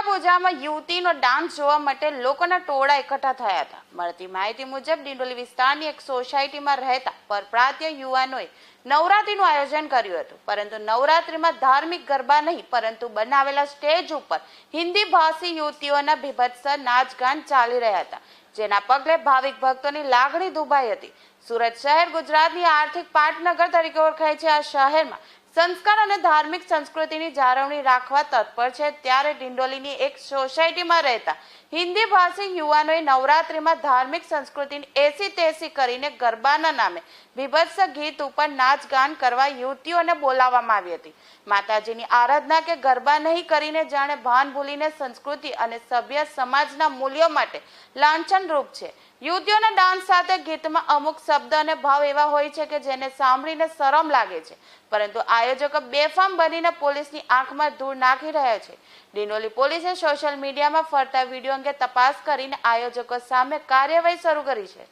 યુવતીનો dance જોવા માટે લોકોના ટોળા એકઠા થયા હતા. મળતી માહિતી મુજબ ડિંડોલી વિસ્તારની એક સોસાયટીમાં રહેતા પરપ્રાંતીય યુવાનોએ નવરાત્રીનું આયોજન કર્યું હતું. પરંતુ નવરાત્રીમાં ધાર્મિક ગરબા નહીં, પરંતુ બનાવેલા સ્ટેજ ઉપર હિન્દી ભાષી યુવતીઓના બીભત્સ નાચગાન ચાલી રહ્યા હતા, જેના પગલે ભાવિક ભક્તોની લાગણી દુભાઈ હતી. સુરત શહેર ગુજરાતની આર્થિક પાટનગર તરીકે ઓળખાય છે. આ શહેરમાં સંસ્કાર અને ધાર્મિક સંસ્કૃતિની જાળવણી રાખવા તત્પર છે. ત્યારે ડિંડોલીની એક સોસાયટીમાં રહેતા હિન્દી ભાષી યુવાનોએ નવરાત્રિમાં ધાર્મિક સંસ્કૃતિની એસી તેસી કરીને ગરબાના નામે બીભત્સ ગીત ઉપર નાચગાન કરવા યુવતીઓને બોલાવવામાં આવી હતી. માતાજીની આરાધના કે ગરબા નહીં કરીને જાણે ભાન ભૂલીને સંસ્કૃતિ અને સભ્ય સમાજના મૂલ્યો માટે લાંછનરૂપ છે. યુવતીઓના ડાન્સ સાથે ગીતમાં અમુક શબ્દ અને ભાવ એવા હોય છે કે જેને સાંભળીને શરમ લાગે છે. પરંતુ આયોજકો બેફામ બનીને પોલીસની આંખમાં ધૂળ નાખી રહ્યા છે. ડિનોલી પોલીસે સોશિયલ મીડિયામાં ફરતા વીડિયો અંગે તપાસ કરીને આયોજકો સામે કાર્યવાહી શરૂ કરી છે.